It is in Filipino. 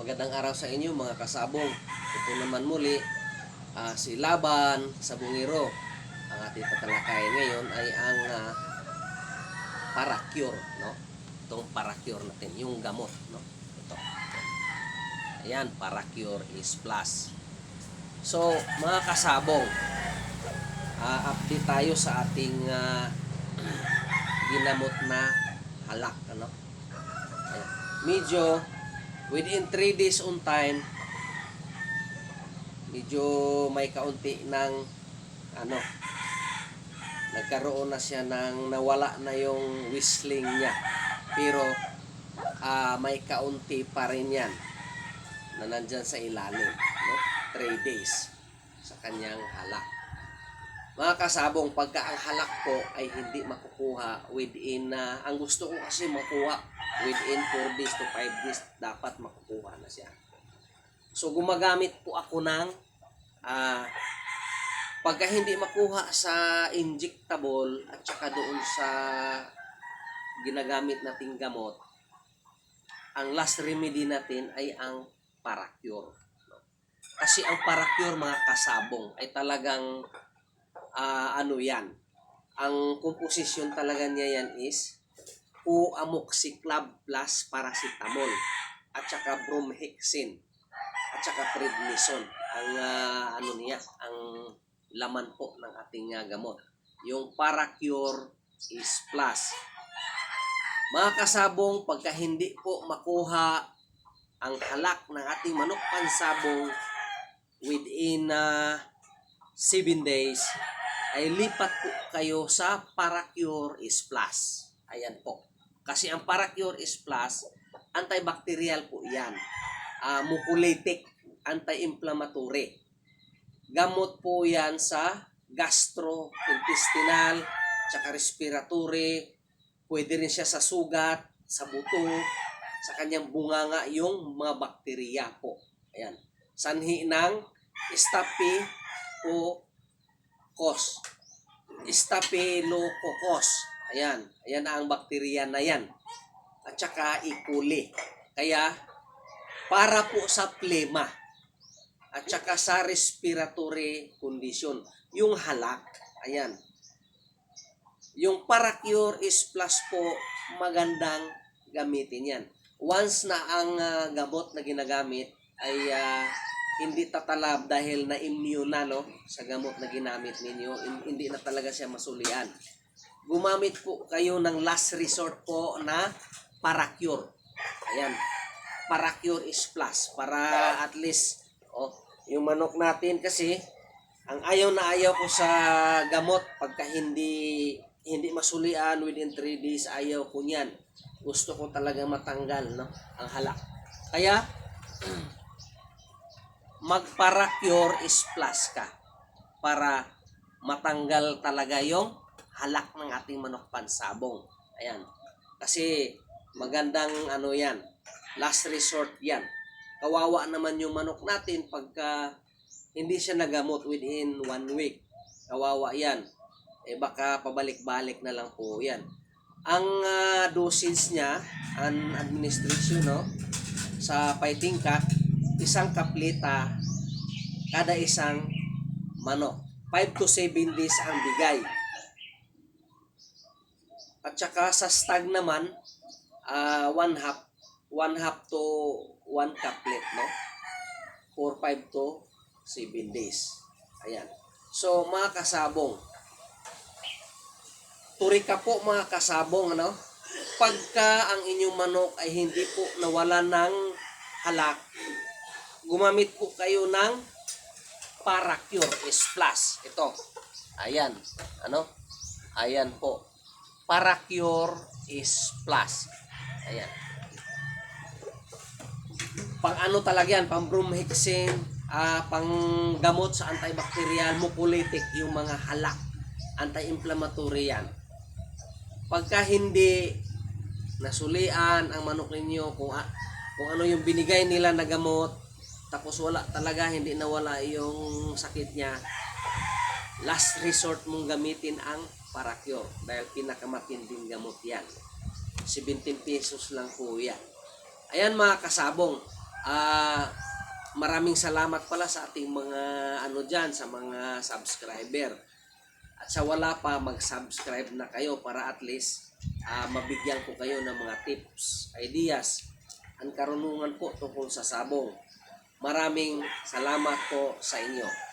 Magandang araw sa inyo mga kasabong. Ito naman muli ah, si Laban sa Bungiro. Ang ating tatalakayin ngayon ay ang ah, paracure, no? Itong paracure natin, yung gamot, no? Ito. Ayan, paracure is plus. So, mga kasabong, ah, update tayo sa ating ah, ginamot na halak, ano? Ayan. Medyo within 3 days on time medyo may kaunti ng ano nagkaroon na siya ng nawala na yung whistling niya pero ah, may kaunti pa rin yan na nandyan sa ilalim no? 3 days sa kanyang halak mga kasabong pagka ang halak po ay hindi makukuha within na ang gusto ko kasi makuha within 4 days to 5 days dapat makukuha na siya. So gumagamit po ako ng ah pagka hindi makuha sa injectable at saka doon sa ginagamit nating gamot, ang last remedy natin ay ang paracure. Kasi ang paracure mga kasabong ay talagang ah, ano yan. Ang komposisyon talaga niya yan is o amoxiclav plus paracetamol at saka bromhexin at saka prednisone. Ang ah, ano niya ang laman po ng ating ah, gamot. Yung paracure is plus. Mga kasabong pagka hindi po makuha ang halak ng ating manok pansabong within 7 days ay lipat po kayo sa paracure is plus ayan po kasi ang Paracure is plus, antibacterial po yan. Ah, mucolytic, anti-inflammatory. Gamot po yan sa gastrointestinal, tsaka respiratory, pwede rin siya sa sugat, sa buto, sa kanyang bunganga yung mga bakterya po. Ayan. Sanhi ng Staphylococcus. Staphylococcus. Ayan. Ayan na ang bakterya na yan. At saka E. coli. Kaya, para po sa plema. At saka sa respiratory condition. Yung halak. Ayan. Yung paracure is plus po magandang gamitin yan. Once na ang ah, gamot na ginagamit ay ah, hindi tatalab dahil na immune na no, sa gamot na ginamit ninyo, hin- hindi na talaga siya masulian gumamit po kayo ng last resort po na paracure. Ayan. Paracure is plus para at least oh, yung manok natin kasi ang ayaw na ayaw ko sa gamot pagka hindi hindi masulian within 3 days ayaw ko niyan. Gusto ko talaga matanggal no ang halak. Kaya magparacure is plus ka para matanggal talaga yung halak ng ating manok pansabong. Ayan. Kasi magandang ano yan. Last resort yan. Kawawa naman yung manok natin pagka hindi siya nagamot within one week. Kawawa yan. Eh baka pabalik-balik na lang po yan. Ang ah, dosage niya, ang administration no, sa fighting cat, isang kaplita kada isang manok. 5 to 7 days ang bigay. At saka sa stag naman, ah one half, one half to one couplet, no? For 5 to 7 days. Ayan. So, mga kasabong, turi ka po mga kasabong, ano? Pagka ang inyong manok ay hindi po nawala ng halak, gumamit po kayo ng Paracure is plus. Ito. Ayan. Ano? Ayan po. Paracure is plus. Ayan. Pang ano talaga yan, pang bromhexin, ah, pang gamot sa antibacterial, mucolytic, yung mga halak. Anti-inflammatory yan. Pagka hindi nasulian ang manok ninyo kung, kung ano yung binigay nila na gamot, tapos wala talaga, hindi nawala yung sakit niya, last resort mong gamitin ang Paracure dahil pinakamatinding gamot yan. 17 pesos lang po yan. Ayan mga kasabong, Ah, maraming salamat pala sa ating mga ano diyan sa mga subscriber. At sa wala pa mag-subscribe na kayo para at least ah, mabigyan ko kayo ng mga tips, ideas, ang karunungan po tungkol sa sabong. Maraming salamat po sa inyo.